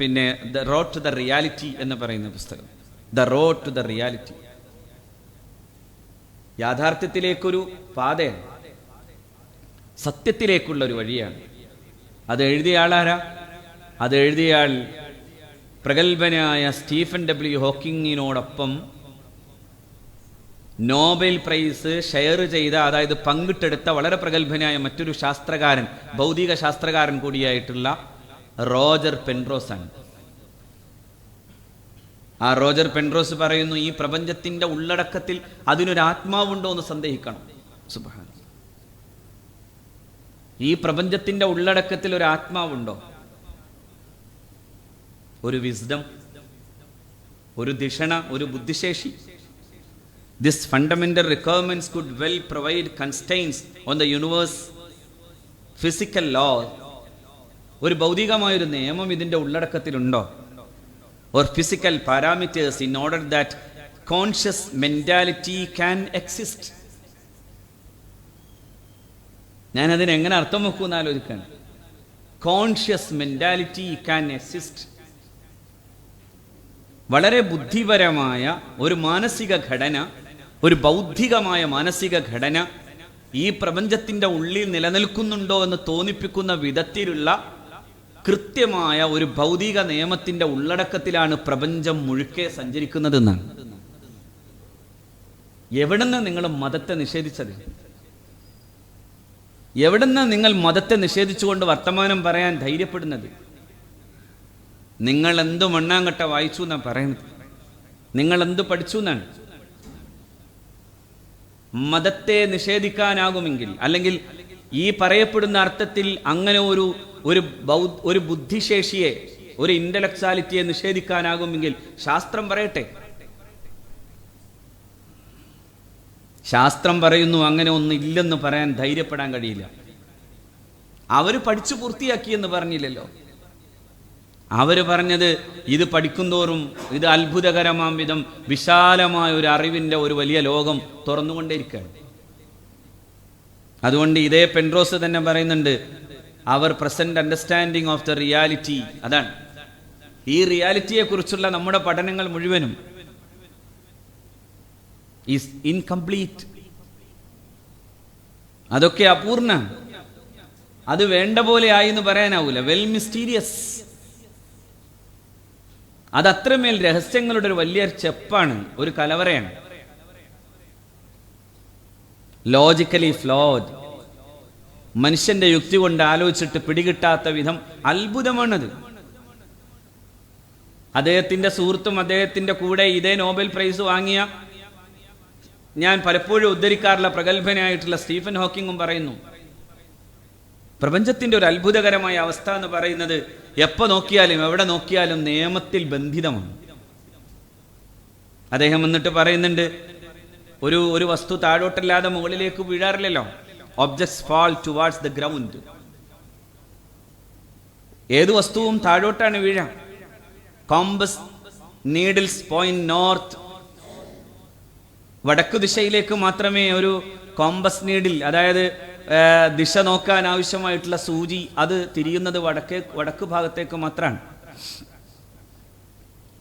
പിന്നെ the road to the reality എന്ന് പറയുന്ന പുസ്തകം. The road to the reality യാഥാർത്ഥ്യത്തിലേക്കൊരു പാതയാണ്. സത്യത്തിലേക്കുള്ള ഒരു വഴിയാണ്. അത് എഴുതിയ ആളാരാ? അത് എഴുതിയ ആൾ പ്രഗത്ഭനായ സ്റ്റീഫൻ ഡബ്ല്യു ഹോക്കിങ്ങിനോടൊപ്പം നോബൽ പ്രൈസ് ഷെയർ ചെയ്ത അതായത് പങ്കിട്ടെടുത്ത വളരെ പ്രഗത്ഭനായ മറ്റൊരു ശാസ്ത്രകാരൻ ഭൗതിക ശാസ്ത്രകാരൻ കൂടിയായിട്ടുള്ള റോജർ പെൻറോസ് ആണ്. ആ റോജർ പെൻറോസ് പറയുന്നു ഈ പ്രപഞ്ചത്തിന്റെ ഉള്ളടക്കത്തിൽ അതിനൊരു ആത്മാവുണ്ടോ എന്ന് സന്ദേഹിക്കണം. സുബാൻ ഈ പ്രപഞ്ചത്തിന്റെ ഉള്ളടക്കത്തിൽ ഒരു ആത്മാവുണ്ടോ? ഒരു വിസ്ഡം ഒരു ദിഷണ ഒരു ബുദ്ധിശേഷി. This fundamental requirements could well provide constraints on the universe physical law ഒരു ഭൗതികമായൊരു നിയമം ഇതിന്റെ ഉള്ളടക്കത്തിലുണ്ടോ? Or physical parameters in order that conscious mentality can exist ഞാൻ അതിന് എങ്ങനെ അർത്ഥം വെക്കുമെന്ന് ആലോചിക്കാണ്. കോൺഷ്യസ് മെന്റാലിറ്റി ക്യാൻ എക്സിസ്റ്റ് വളരെ ബുദ്ധിപരമായ ഒരു മാനസിക ഘടന ഒരു ബൗദ്ധികമായ മാനസിക ഘടന ഈ പ്രപഞ്ചത്തിന്റെ ഉള്ളിൽ നിലനിൽക്കുന്നുണ്ടോ എന്ന് തോന്നിപ്പിക്കുന്ന വിധത്തിലുള്ള കൃത്യമായ ഒരു ഭൗതിക നിയമത്തിന്റെ ഉള്ളടക്കത്തിലാണ് പ്രപഞ്ചം മുഴുക്കെ സഞ്ചരിക്കുന്നതെന്നാണ്. എവിടെന്ന് നിങ്ങൾ മതത്തെ നിഷേധിച്ചത്? എവിടെന്ന് നിങ്ങൾ മതത്തെ നിഷേധിച്ചുകൊണ്ട് വർത്തമാനം പറയാൻ ധൈര്യപ്പെടുന്നത്? നിങ്ങൾ എന്ത് മണ്ണാങ്കട്ട വായിച്ചു എന്നാണ് പറയുന്നത്? നിങ്ങൾ എന്ത് പഠിച്ചു എന്നാണ്? മതത്തെ നിഷേധിക്കാനാകുമെങ്കിൽ അല്ലെങ്കിൽ ഈ പറയപ്പെടുന്ന അർത്ഥത്തിൽ അങ്ങനെ ഒരു ഒരു ബൗദ്ധ ഒരു ബുദ്ധിശേഷിയെ ഒരു ഇന്റലക്ച്വാലിറ്റിയെ നിഷേധിക്കാനാകുമെങ്കിൽ ശാസ്ത്രം പറയട്ടെ? ശാസ്ത്രം പറയുന്നു അങ്ങനെ ഒന്നും ഇല്ലെന്ന് പറയാൻ ധൈര്യപ്പെടാൻ കഴിയില്ല. അവർ പഠിച്ചു പൂർത്തിയാക്കി എന്ന് പറഞ്ഞില്ലല്ലോ. അവർ പറഞ്ഞത് ഇത് പഠിക്കുന്തോറും ഇത് അത്ഭുതകരമാം വിധം വിശാലമായ ഒരു അറിവിന്റെ ഒരു വലിയ ലോകം തുറന്നുകൊണ്ടേയിരിക്കുകയാണ്. അതുകൊണ്ട് ഇതേ പെൻറോസ് തന്നെ പറയുന്നുണ്ട് അവർ present understanding of the reality അതാണ്. ഈ റിയാലിറ്റിയെ കുറിച്ചുള്ള നമ്മുടെ പഠനങ്ങൾ മുഴുവനും ഈസ് ഇൻകംപ്ലീറ്റ് അതൊക്കെ അപൂർണ. അത് വേണ്ട പോലെ ആയി എന്ന് പറയാനാവൂല. വെൽ മിസ്റ്റീരിയസ് അത് അത്രമേൽ രഹസ്യങ്ങളുടെ ഒരു വലിയ ചെപ്പാണ് ഒരു കലവറയാണ്. ലോജിക്കലി ഫ്ലോഡ് മനുഷ്യന്റെ യുക്തി കൊണ്ട് ആലോചിച്ചിട്ട് പിടികിട്ടാത്ത വിധം അത്ഭുതമാണത്. അദ്ദേഹത്തിന്റെ സുഹൃത്തും അദ്ദേഹത്തിന്റെ കൂടെ ഇതേ നോബൽ പ്രൈസ് വാങ്ങിയ ഞാൻ പലപ്പോഴും ഉദ്ധരിക്കാറുള്ള പ്രഗത്ഭനായിട്ടുള്ള സ്റ്റീഫൻ ഹോക്കിങ്ങും പറയുന്നു. പ്രപഞ്ചത്തിന്റെ ഒരു അത്ഭുതകരമായ അവസ്ഥ എന്ന് പറയുന്നത് എപ്പോ നോക്കിയാലും എവിടെ നോക്കിയാലും നിയമത്തിൽ ബന്ധിതമാണ്. അദ്ദേഹം എന്നിട്ട് പറയുന്നുണ്ട് ഒരു ഒരു വസ്തു താഴോട്ടല്ലാതെ മുകളിലേക്ക് വീഴാറില്ലല്ലോ. Objects fall towards the ground ഏത് വസ്തുവും താഴോട്ടാണ് വീഴാം. കോമ്പസ് നീഡിൽസ് പോയിന്റ് നോർത്ത് വടക്കു ദിശയിലേക്ക് മാത്രമേ ഒരു കോമ്പസ് നീഡിൽ അതായത് ദിശ നോക്കാൻ ആവശ്യമായിട്ടുള്ള സൂചി അത് തിരിയുന്നത് വടക്കേ വടക്ക് ഭാഗത്തേക്ക് മാത്രമാണ്.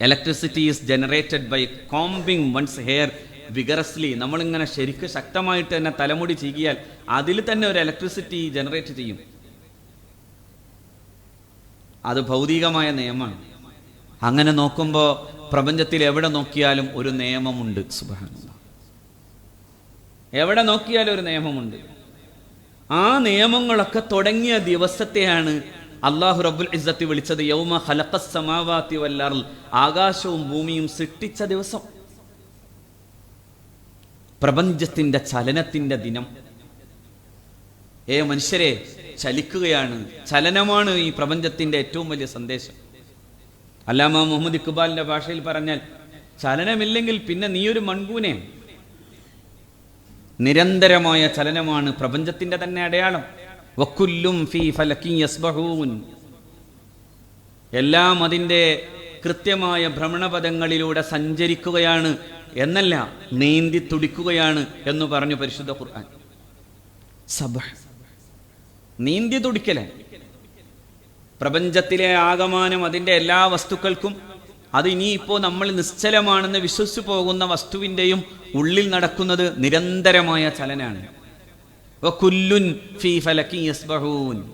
Electricity is generated by combing one's hair vigorously നമ്മളിങ്ങനെ ശരിക്ക് ശക്തമായിട്ട് തന്നെ തലമുടി ചീകിയാൽ അതിൽ തന്നെ ഒരു ഇലക്ട്രിസിറ്റി ജനറേറ്റ് ചെയ്യും. അത് ഭൗതികമായ നിയമമാണ്. അങ്ങനെ നോക്കുമ്പോൾ പ്രപഞ്ചത്തിൽ എവിടെ നോക്കിയാലും ഒരു നിയമമുണ്ട്. സുബാന എവിടെ നോക്കിയാലും ഒരു നിയമമുണ്ട്. ആ നിയമങ്ങളൊക്കെ തുടങ്ങിയ ദിവസത്തെയാണ് അള്ളാഹു റബ്ബുൽ ഇസ്സത്തി വിളിച്ചത് യൗമ ഖലഖസ് സമാവാത്തി വല്ലാറിൽ ആകാശവും ഭൂമിയും സൃഷ്ടിച്ച ദിവസം. പ്രപഞ്ചത്തിന്റെ ചലനത്തിന്റെ ദിനം. ഏ മനുഷ്യരെ ചലിക്കുകയാണ്. ചലനമാണ് ഈ പ്രപഞ്ചത്തിന്റെ ഏറ്റവും വലിയ സന്ദേശം. അല്ലാമ മുഹമ്മദ് ഇക്ബാലിന്റെ ഭാഷയിൽ പറഞ്ഞാൽ ചലനമില്ലെങ്കിൽ പിന്നെ നീയൊരു മൺകൂനെ. നിരന്തരമായ ചലനമാണ് പ്രപഞ്ചത്തിന്റെ തന്നെ അടയാളം. വക്കുല്ലും ഫീ ഫലക്കി യസ്ബഹൂൻ. എല്ലാം അതിന്റെ കൃത്യമായ ഭ്രമണപഥങ്ങളിലൂടെ സഞ്ചരിക്കുകയാണ് എന്നല്ല നീന്തി തുടിക്കുകയാണ് എന്ന് പറഞ്ഞു പരിശുദ്ധ ഖുർആൻ. സബഹ്. നീന്തി തുടിക്കലേ. പ്രപഞ്ചത്തിലെ ആകമാനം അതിന്റെ എല്ലാ വസ്തുക്കൾക്കും അത് ഇനിയിപ്പോൾ നമ്മൾ നിശ്ചലമാണെന്ന് വിശ്വസിച്ചു പോകുന്ന വസ്തുവിന്റെയും ഉള്ളിൽ നടക്കുന്നത് നിരന്തരമായ ചലനാണ്. ഫീ യസ്ബഹൂൻ.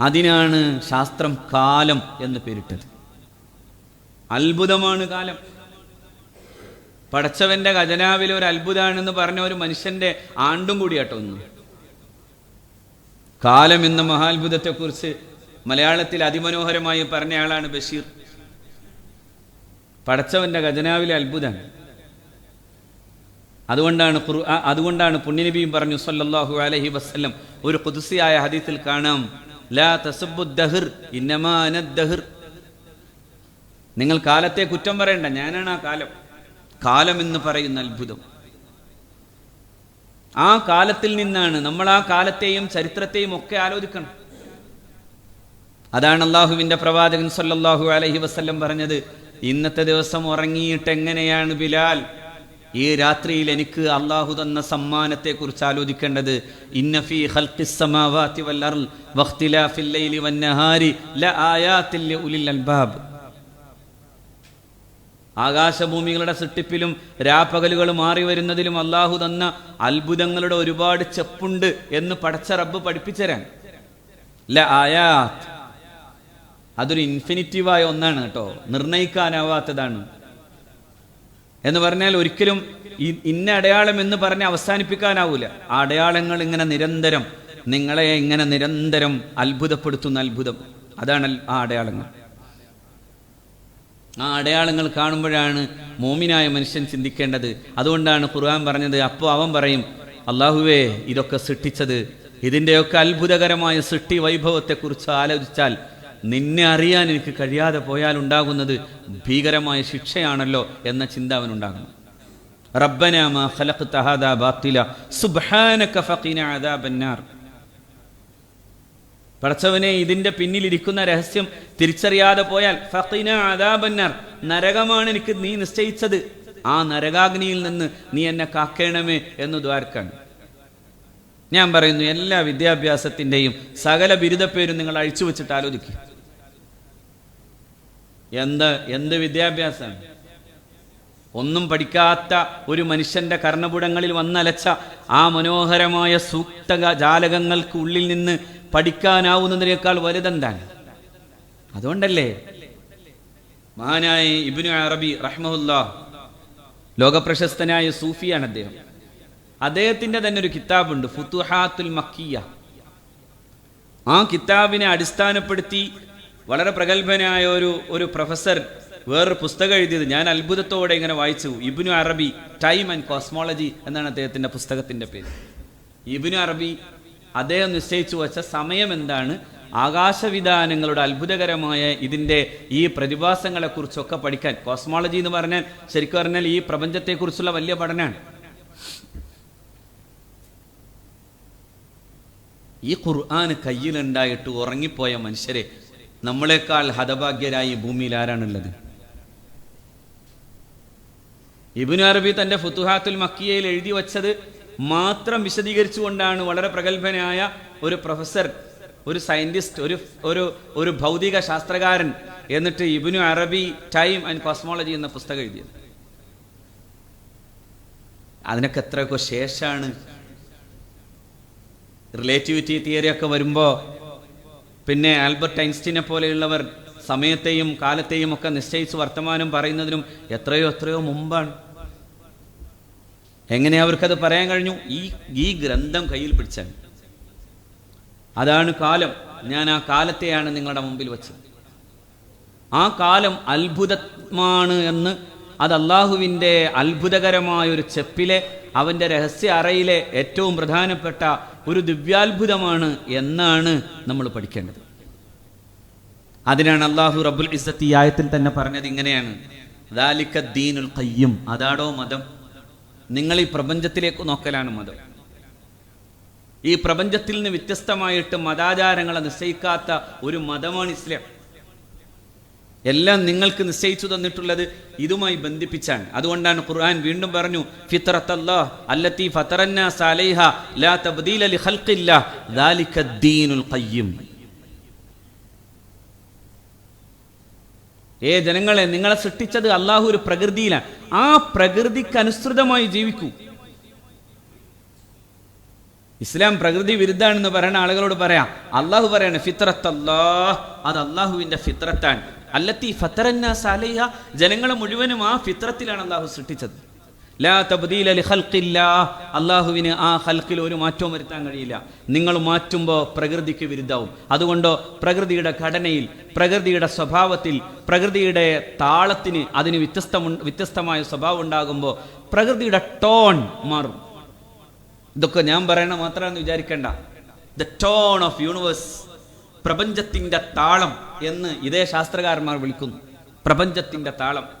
അതിനാണ് ശാസ്ത്രം കാലം എന്ന് പേരിട്ടത്. അത്ഭുതമാണ് കാലം. പടച്ചവന്റെ ഖജനാവിൽ ഒരു അത്ഭുതമാണെന്ന് പറഞ്ഞ ഒരു മനുഷ്യന്റെ ആണ്ടും കൂടി കേട്ടോ ഒന്ന് കാലം എന്ന മഹാത്ഭുതത്തെക്കുറിച്ച് മലയാളത്തിൽ അതിമനോഹരമായി പറഞ്ഞ ആളാണ് ബഷീർ. പടച്ചവന്റെ ഖജനാവിലെ അത്ഭുതമാണ് അതുകൊണ്ടാണ് അതുകൊണ്ടാണ് പുണ്യനബിയും പറഞ്ഞു സല്ലാഹു അലഹി വസല്ലം ഒരു കുതിസിയായ ഹദീത്തിൽ കാണാം. ലാ തസബ്ബു ദഹർ ഇന്നമാ അന ദഹർ. നിങ്ങൾ കാലത്തെ കുറ്റം പറയണ്ട ഞാനാണ് ആ കാലം. കാലം എന്ന് പറയുന്ന അത്ഭുതം. ആ കാലത്തിൽ നിന്നാണ് നമ്മൾ ആ കാലത്തെയും ചരിത്രത്തെയും ഒക്കെ ആലോചിക്കണം. അതാണ് അള്ളാഹുവിന്റെ പ്രവാചകൻ സല്ലാഹു അലഹി വസ്ല്ലം പറഞ്ഞത് ഇന്നത്തെ ദിവസം ഉറങ്ങിയിട്ട് എങ്ങനെയാണ് ബിലാൽ? ഈ രാത്രിയിൽ എനിക്ക് അള്ളാഹു തന്ന സമ്മാനത്തെ കുറിച്ച് ആലോചിക്കേണ്ടത് ആകാശഭൂമികളുടെ സൃഷ്ടിപ്പിലും രാപ്പകലുകൾ മാറി വരുന്നതിലും അള്ളാഹു തന്ന അത്ഭുതങ്ങളുടെ ഒരുപാട് ചെപ്പുണ്ട് എന്ന് പഠിച്ച റബ്ബ് പഠിപ്പിച്ചരാൻ. ല അതൊരു ഇൻഫിനിറ്റീവായ ഒന്നാണ് കേട്ടോ. നിർണയിക്കാനാവാത്തതാണ്. എന്ന് പറഞ്ഞാൽ ഒരിക്കലും ഇന്ന അടയാളം എന്ന് പറഞ്ഞ് അവസാനിപ്പിക്കാനാവൂല. ആ അടയാളങ്ങൾ ഇങ്ങനെ നിരന്തരം നിങ്ങളെ ഇങ്ങനെ നിരന്തരം അത്ഭുതപ്പെടുത്തുന്ന അത്ഭുതം. അതാണ് ആ അടയാളങ്ങൾ. ആ അടയാളങ്ങൾ കാണുമ്പോഴാണ് മോമിനായ മനുഷ്യൻ ചിന്തിക്കേണ്ടത്. അതുകൊണ്ടാണ് ഖുർആൻ പറഞ്ഞത് അപ്പോൾ അവൻ പറയും അള്ളാഹുവേ ഇതൊക്കെ സൃഷ്ടിച്ചത് ഇതിന്റെയൊക്കെ അത്ഭുതകരമായ സൃഷ്ടി വൈഭവത്തെക്കുറിച്ച് ആലോചിച്ചാൽ നിന്നെ അറിയാൻ എനിക്ക് കഴിയാതെ പോയാൽ ഉണ്ടാകുന്നത് ഭീകരമായ ശിക്ഷയാണല്ലോ എന്ന ചിന്ത അവനുണ്ടാകണം റബ്ബനാ മാ ഖലഖ്ത ഹാദാ ബാത്തില സുബ്ഹാനക ഫഖിന അദാബന്നാർ പടച്ചവനെ ഇതിന്റെ പിന്നിലിരിക്കുന്ന രഹസ്യം തിരിച്ചറിയാതെ പോയാൽ ഫഖിന അദാബന്നർ നരകമാണ് എനിക്ക് നീ നിശ്ചയിച്ചത്. ആ നരകാഗ്നിയിൽ നിന്ന് നീ എന്നെ കാക്കേണമേ എന്ന് ദ്വാരക്കാണ്. ഞാൻ പറയുന്നു എല്ലാ വിദ്യാഭ്യാസത്തിന്റെയും സകല ബിരുദപ്പേരും നിങ്ങൾ അഴിച്ചു വെച്ചിട്ട് ആലോചിക്കുക എന്ത് എന്ത് വിദ്യാഭ്യാസമാണ് ഒന്നും പഠിക്കാത്ത ഒരു മനുഷ്യന്റെ കർണപുടങ്ങളിൽ വന്നലച്ച ആ മനോഹരമായ സൂക്തക ജാലകങ്ങൾക്ക് ഉള്ളിൽ നിന്ന് പഠിക്കാനാവുന്നതിനേക്കാൾ വലുതെന്താണ്? അതുകൊണ്ടല്ലേ? മഹാനായ ഇബ്നു അറബി റഹ്മുല്ല ലോകപ്രശസ്തനായ സൂഫിയാണ് അദ്ദേഹം. അദ്ദേഹത്തിന്റെ തന്നെ ഒരു കിതാബുണ്ട് ഫുത്തുഹാത്തുൽ മക്കിയ. ആ കിതാബിനെ അടിസ്ഥാനപ്പെടുത്തി വളരെ പ്രഗത്ഭനായ ഒരു ഒരു പ്രൊഫസർ വേറൊരു പുസ്തകം എഴുതിയത് ഞാൻ അത്ഭുതത്തോടെ ഇങ്ങനെ വായിച്ചു. ഇബിനു അറബി ടൈം ആൻഡ് കോസ്മോളജി എന്നാണ് അദ്ദേഹത്തിന്റെ പുസ്തകത്തിന്റെ പേര്. ഇബിനു അറബി അദ്ദേഹം നിശ്ചയിച്ചു വച്ച സമയം എന്താണ്? ആകാശവിധാനങ്ങളുടെ അത്ഭുതകരമായ ഇതിന്റെ ഈ പ്രതിഭാസങ്ങളെക്കുറിച്ചൊക്കെ പഠിക്കാൻ. കോസ്മോളജി എന്ന് പറഞ്ഞാൽ ശരിക്കും പറഞ്ഞാൽ ഈ പ്രപഞ്ചത്തെക്കുറിച്ചുള്ള വലിയ പഠനമാണ് ഈ ഖുർആൻ കയ്യിലുണ്ടായിട്ട് ഉറങ്ങിപ്പോയ മനുഷ്യരെ നമ്മളെക്കാൾ ഹതഭാഗ്യരായി ഭൂമിയിൽ ആരാണുള്ളത്? ഇബിനു അറബി തന്റെ ഫുത്തുഹാത്തുൽ മക്കിയയിൽ എഴുതി വച്ചത് മാത്രം വിശദീകരിച്ചുകൊണ്ടാണ് വളരെ പ്രഗത്ഭനായ ഒരു പ്രൊഫസർ ഒരു സയന്റിസ്റ്റ് ഒരു ഒരു ഒരു ഭൗതിക ശാസ്ത്രകാരൻ എന്നിട്ട് ഇബിനു അറബി ടൈം ആൻഡ് കോസ്മോളജി എന്ന പുസ്തകം എഴുതിയത്. അതിനൊക്കെ എത്രയൊക്കെ ശേഷമാണ് റിലേറ്റിവിറ്റി തിയറി ഒക്കെ വരുമ്പോൾ പിന്നെ ആൽബർട്ട് ഐൻസ്റ്റീനെ പോലെയുള്ളവർ സമയത്തെയും കാലത്തെയും ഒക്കെ നിശ്ചയിച്ച് വർത്തമാനം പറയുന്നതിനും എത്രയോ എത്രയോ മുമ്പാണ്. എങ്ങനെ അവർക്കത് പറയാൻ കഴിഞ്ഞു? ഈ ഈ ഗ്രന്ഥം കയ്യിൽ പിടിച്ചാൽ. അതാണ് കാലം. ഞാൻ ആ കാലത്തെയാണ് നിങ്ങളുടെ മുമ്പിൽ വെച്ചത്. ആ കാലം അത്ഭുതമാണ് എന്ന് അത് അള്ളാഹുവിന്റെ അത്ഭുതകരമായ ഒരു ചെപ്പിലെ അവന്റെ രഹസ്യ അറയിലെ ഏറ്റവും പ്രധാനപ്പെട്ട ഒരു ദിവ്യാത്ഭുതമാണ് എന്നാണ് നമ്മൾ പഠിക്കേണ്ടത്. അതിനാണ് അള്ളാഹു റബ്ബുൽ ഇസ്സത്തി ഈ ആയത്തിൽ തന്നെ പറഞ്ഞത് ഇങ്ങനെയാണ്. ദാലിക്ക ദീനുൽ ഖയ്യും. അതാടോ മതം? നിങ്ങൾ ഈ പ്രപഞ്ചത്തിലേക്ക് നോക്കലാണ് മതം. ഈ പ്രപഞ്ചത്തിൽ നിന്ന് വ്യത്യസ്തമായിട്ട് മതാചാരങ്ങളെ നിശ്ചയിക്കാത്ത ഒരു മതമാണ് ഇസ്ലാം. എല്ലാം നിങ്ങൾക്ക് നിശ്ചയിച്ചു തന്നിട്ടുള്ളത് ഇതുമായി ബന്ധിപ്പിച്ചാണ്. അതുകൊണ്ടാണ് ഖുർആൻ വീണ്ടും പറഞ്ഞു ഫിത്രത്തല്ലാഹ് അല്ലത്തി ഫതറന്നാസ് അലൈഹ ലാ തബ്ദീല ലി ഖൽഖില്ലാഹ് ദാലിക ദീനുൽ ഖയ്യിം ഏ ജനങ്ങളെ നിങ്ങളെ സൃഷ്ടിച്ചത് അള്ളാഹു ഒരു പ്രകൃതിയിലാണ്. ആ പ്രകൃതിക്ക് അനുസൃതമായി ജീവിക്കൂ. ഇസ്ലാം പ്രകൃതി വിരുദ്ധാണെന്ന് പറയുന്ന ആളുകളോട് പറയാം. അള്ളാഹു പറയാണ് ഫിത്രത്ത് അല്ലാഹ് അത് അള്ളാഹുവിന്റെ ഫിത്രത്താണ് അല്ലത്തി ഫത്തറന്ന സാലയ്യ ജനങ്ങളെ മുഴുവനും ആ ഫിത്രത്തിലാണ് അള്ളാഹു സൃഷ്ടിച്ചത്. ലാ അള്ളാഹുവിന് ആ ഹൽക്കിൽ ഒരു മാറ്റവും വരുത്താൻ കഴിയില്ല. നിങ്ങൾ മാറ്റുമ്പോൾ പ്രകൃതിക്ക് വിരുദ്ധവും. അതുകൊണ്ടോ പ്രകൃതിയുടെ ഘടനയിൽ പ്രകൃതിയുടെ സ്വഭാവത്തിൽ പ്രകൃതിയുടെ താളത്തിന് അതിന് വ്യത്യസ്ത വ്യത്യസ്തമായ സ്വഭാവം ഉണ്ടാകുമ്പോൾ പ്രകൃതിയുടെ ടോൺ മാറും. ഇതൊക്കെ ഞാൻ പറയണ മാത്രമെന്ന് വിചാരിക്കേണ്ട. ദ ടോൺ ഓഫ് യൂണിവേഴ്സ് പ്രപഞ്ചത്തിന്റെ താളം എന്ന് ഇതേ ശാസ്ത്രകാരന്മാർ വിളിക്കുന്നു. പ്രപഞ്ചത്തിന്റെ താളം.